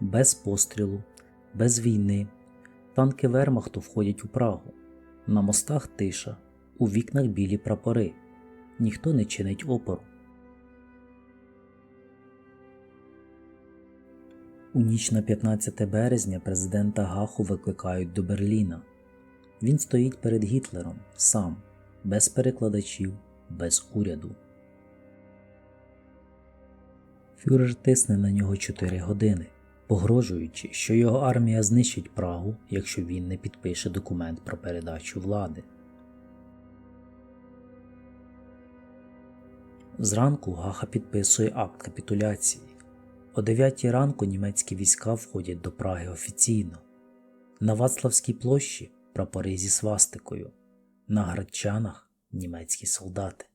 без пострілу, без війни. Танки Вермахту входять у Прагу. На мостах тиша, у вікнах білі прапори. Ніхто не чинить опору. У ніч на 15 березня президента Гаху викликають до Берліна. Він стоїть перед Гітлером сам, без перекладачів, без уряду. Фюрер тисне на нього 4 години, погрожуючи, що його армія знищить Прагу, якщо він не підпише документ про передачу влади. Зранку Гаха підписує акт капітуляції. О 9 ранку німецькі війська входять до Праги офіційно. На Вацлавській площі прапори зі свастикою, на градчанах німецькі солдати.